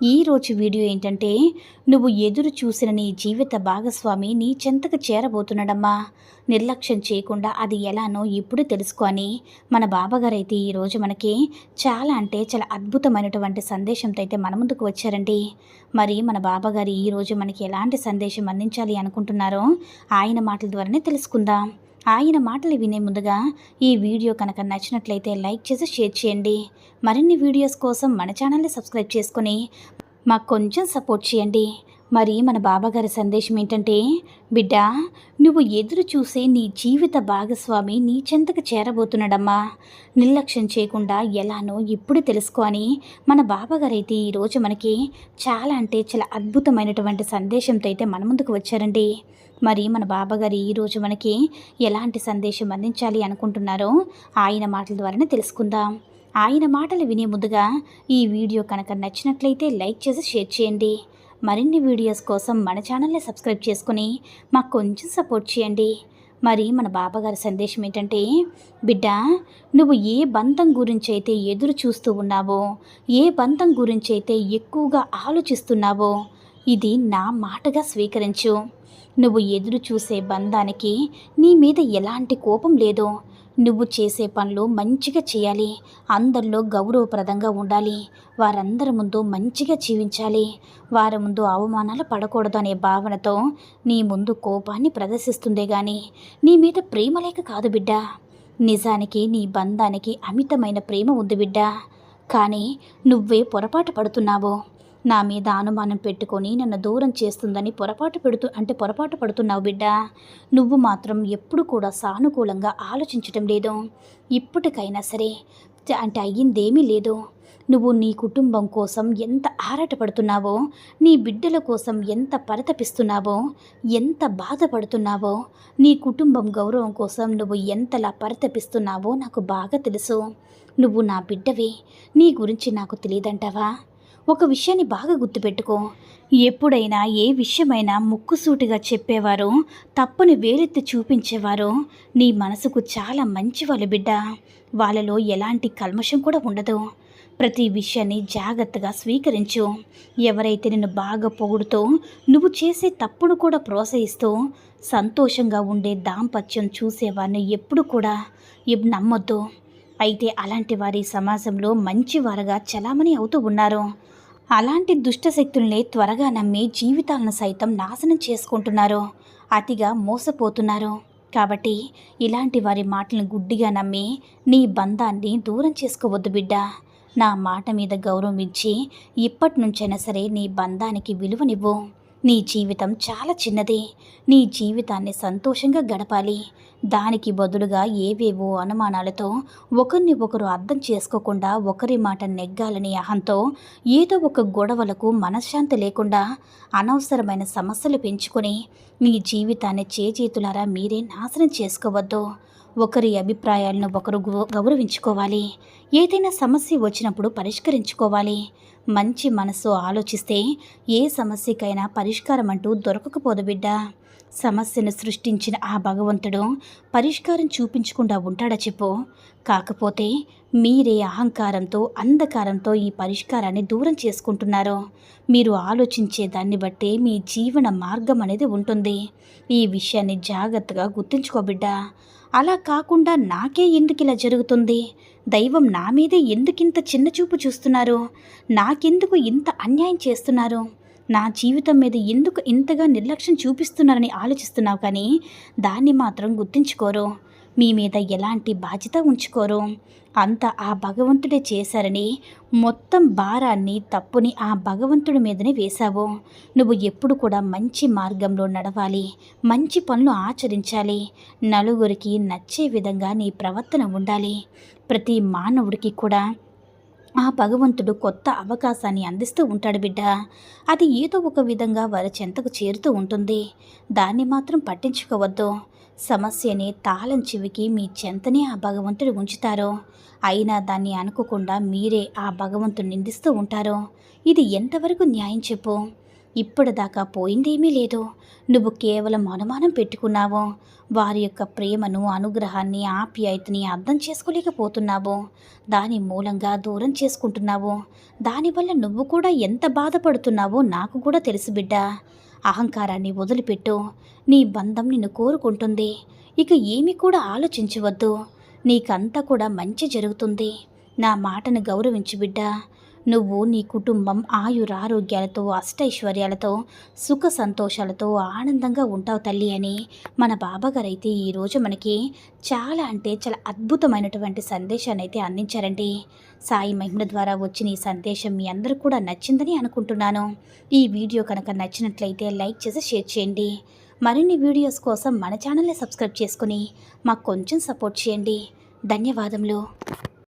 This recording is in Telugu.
ఈరోజు వీడియో ఏంటంటే నువ్వు ఎదురు చూసిన నీ జీవిత భాగస్వామి నీ చెంతకు చేరబోతున్నాడమ్మా. నిర్లక్ష్యం చేయకుండా అది ఎలానో ఇప్పుడు తెలుసుకొని మన బాబాగారు అయితే ఈరోజు మనకి చాలా అంటే చాలా అద్భుతమైనటువంటి సందేశంతో అయితే మన ముందుకు వచ్చారండి. మరి మన బాబాగారు ఈరోజు మనకి ఎలాంటి సందేశం అందించాలి అనుకుంటున్నారో ఆయన మాటల ద్వారానే తెలుసుకుందాం. ఆయన మాటలు వినే ముందుగా ఈ వీడియో కనుక నచ్చినట్లయితే లైక్ చేసి షేర్ చేయండి. మరిన్ని వీడియోస్ కోసం మన ఛానల్ని సబ్స్క్రైబ్ చేసుకొని మాకు కొంచెం సపోర్ట్ చేయండి. మరి మన బాబాగారి సందేశం ఏంటంటే బిడ్డ నువ్వు ఎదురు చూసే నీ జీవిత భాగస్వామి నీ చెంతకు చేరబోతున్నాడమ్మా. నిర్లక్ష్యం చేయకుండా ఎలానో ఇప్పుడు తెలుసుకో అని మన బాబాగారు అయితే ఈరోజు మనకి చాలా అంటే చాలా అద్భుతమైనటువంటి సందేశంతో అయితే మన ముందుకు వచ్చారండి. మరి మన బాబాగారు ఈరోజు మనకి ఎలాంటి సందేశం అందించాలి అనుకుంటున్నారో ఆయన మాటల ద్వారానే తెలుసుకుందాం. ఆయన మాటలు వినే ముందుగా ఈ వీడియో కనుక నచ్చినట్లయితే లైక్ చేసి షేర్ చేయండి. మరిన్ని వీడియోస్ కోసం మన ఛానల్ని సబ్స్క్రైబ్ చేసుకుని మాకు కొంచెం సపోర్ట్ చేయండి. మరి మన బాబాగారి సందేశం ఏంటంటే బిడ్డ నువ్వు ఏ బంధం గురించి అయితే ఎదురు చూస్తూ ఉన్నావో ఏ బంధం గురించి అయితే ఎక్కువగా ఆలోచిస్తున్నావో ఇది నా మాటగా స్వీకరించు. నువ్వు ఎదురు చూసే బంధానికి నీ మీద ఎలాంటి కోపం లేదు నువ్వు చేసే పనులు మంచిగా చేయాలి. అందరిలో గౌరవప్రదంగా ఉండాలి. వారందరి ముందు మంచిగా జీవించాలి. వారి ముందు అవమానాలు పడకూడదు అనే భావనతో నీ ముందు కోపాన్ని ప్రదర్శిస్తుందే గాని నీ మీద ప్రేమ లేక కాదు బిడ్డ. నిజానికి నీ బంధానికి అమితమైన ప్రేమ ఉంది బిడ్డ. కానీ నువ్వే పొరపాటు పడుతున్నావు. నా మీద అనుమానం పెట్టుకొని నన్ను దూరం చేస్తుందని పొరపాటు పెడుతూ అంటే పొరపాటు పడుతున్నావు బిడ్డ. నువ్వు మాత్రం ఎప్పుడు కూడా సానుకూలంగా ఆలోచించటం లేదు. ఇప్పటికైనా సరే అంటే అయ్యిందేమీ లేదు. నువ్వు నీ కుటుంబం కోసం ఎంత ఆరాటపడుతున్నావో నీ బిడ్డల కోసం ఎంత పరితపిస్తున్నావో ఎంత బాధపడుతున్నావో నీ కుటుంబం గౌరవం కోసం నువ్వు ఎంతలా పరితపిస్తున్నావో నాకు బాగా తెలుసు. నువ్వు నా బిడ్డవే. నీ గురించి నాకు తెలియదంటావా? ఒక విషయాన్ని బాగా గుర్తుపెట్టుకో. ఎప్పుడైనా ఏ విషయమైనా ముక్కుసూటిగా చెప్పేవారో తప్పుని వేలెత్తి చూపించేవారో నీ మనసుకు చాలా మంచివాళ్ళు బిడ్డ. వాళ్ళలో ఎలాంటి కల్మషం కూడా ఉండదు. ప్రతి విషయాన్ని జాగ్రత్తగా స్వీకరించు. ఎవరైతే నిన్ను బాగా పొగుడుతూ నువ్వు చేసే తప్పును కూడా ప్రోత్సహిస్తూ సంతోషంగా ఉండే దాంపత్యం చూసేవారిని ఎప్పుడు కూడా నమ్మొద్దు. అయితే అలాంటి వారి సమాజంలో మంచివారుగా చలామణి అవుతూ ఉన్నారు. అలాంటి దుష్టశక్తుల్ని త్వరగా నమ్మి జీవితాలను సైతం నాశనం చేసుకుంటున్నారు. అతిగా మోసపోతున్నారు. కాబట్టి ఇలాంటి వారి మాటలను గుడ్డిగా నమ్మి నీ బంధాన్ని దూరం చేసుకోవద్దు బిడ్డ. నా మాట మీద గౌరవం ఇచ్చి ఇప్పటి నుంచైనా సరే నీ బంధానికి విలువనివ్వు. నీ జీవితం చాలా చిన్నది. నీ జీవితాన్ని సంతోషంగా గడపాలి. దానికి బదులుగా ఏవేవో అనుమానాలతో ఒకరిని ఒకరు అర్థం చేసుకోకుండా ఒకరి మాట నెగ్గాలని అహంతో ఏదో ఒక గొడవలకు మనశ్శాంతి లేకుండా అనవసరమైన సమస్యలు పెంచుకొని నీ జీవితాన్ని చేజేతులారా మీరే నాశనం చేసుకోవద్దు. ఒకరి అభిప్రాయాలను ఒకరు గౌరవించుకోవాలి. ఏదైనా సమస్య వచ్చినప్పుడు పరిష్కరించుకోవాలి. మంచి మనసు ఆలోచిస్తే ఏ సమస్యకైనా పరిష్కారం అంటూ దొరకకపోదు బిడ్డ. సమస్యను సృష్టించిన ఆ భగవంతుడు పరిష్కారం చూపించకుండా ఉంటాడా చెప్పు. కాకపోతే మీరే అహంకారంతో అంధకారంతో ఈ పరిష్కారాన్ని దూరం చేసుకుంటున్నారు? మీరు ఆలోచించే దాన్ని బట్టే మీ జీవన మార్గం అనేది ఉంటుంది. ఈ విషయాన్ని జాగ్రత్తగా గుర్తుంచుకో బిడ్డ. అలా కాకుండా నాకే ఎందుకు ఇలా జరుగుతుంది? దైవం నా మీదే ఎందుకింత చిన్న చూపు చూస్తున్నారు? నాకెందుకు ఇంత అన్యాయం చేస్తున్నారు? నా జీవితం మీద ఎందుకు ఇంతగా నిర్లక్ష్యం చూపిస్తున్నారని ఆలోచిస్తున్నావు కానీ దాన్ని మాత్రం గుర్తించుకోరు. మీ మీద ఎలాంటి బాధ్యత ఉంచుకోరు. అంత ఆ భగవంతుడే చేశారని మొత్తం భారాన్ని తప్పుని ఆ భగవంతుడి మీదనే వేశావు. నువ్వు ఎప్పుడు కూడా మంచి మార్గంలో నడవాలి మంచి పనులు ఆచరించాలి నలుగురికి నచ్చే విధంగా నీ ప్రవర్తన ఉండాలి. ప్రతి మానవుడికి కూడా ఆ భగవంతుడు కొత్త అవకాశాన్ని అందిస్తూ ఉంటాడు బిడ్డ. అది ఏదో ఒక విధంగా వారి చెంతకు చేరుతూ ఉంటుంది. దాన్ని మాత్రం పట్టించుకోవద్దు. సమస్యని తాళం చెవికి మీ చెంతనే ఆ భగవంతుడు ఉంచుతారో? అయినా దాన్ని అనుకోకుండా మీరే ఆ భగవంతుడు నిందిస్తూ ఉంటారో? ఇది ఎంతవరకు న్యాయం చెప్పు? ఇప్పటిదాకా పోయిందేమీ లేదు. నువ్వు కేవలం అనుమానం పెట్టుకున్నావు? వారి యొక్క ప్రేమను అనుగ్రహాన్ని ఆప్యాయతని అర్థం చేసుకోలేకపోతున్నావు? దాని మూలంగా దూరం చేసుకుంటున్నావు? దానివల్ల నువ్వు కూడా ఎంత బాధపడుతున్నావో నాకు కూడా తెలుసు బిడ్డ. అహంకారాన్ని వదిలిపెట్టు. నీ బంధం నిన్ను కోరుకుంటుంది. ఇక ఏమి కూడా ఆలోచించవద్దు. నీకంతా కూడా మంచి జరుగుతుంది. నా మాటను గౌరవించు బిడ్డ. నువ్వు నీ కుటుంబం ఆయురారోగ్యాలతో అష్టైశ్వర్యాలతో సుఖ సంతోషాలతో ఆనందంగా ఉంటావు తల్లి అని మన బాబాగారు అయితే ఈరోజు మనకి చాలా అంటే చాలా అద్భుతమైనటువంటి సందేశాన్ని అయితే అందించారండి. సాయి మహిమ ద్వారా వచ్చిన ఈ సందేశం మీ అందరూ కూడా నచ్చిందని అనుకుంటున్నాను. ఈ వీడియో కనుక నచ్చినట్లయితే లైక్ చేసి షేర్ చేయండి. మరిన్ని వీడియోస్ కోసం మన ఛానల్ని సబ్స్క్రైబ్ చేసుకుని మాకు కొంచెం సపోర్ట్ చేయండి. ధన్యవాదములు.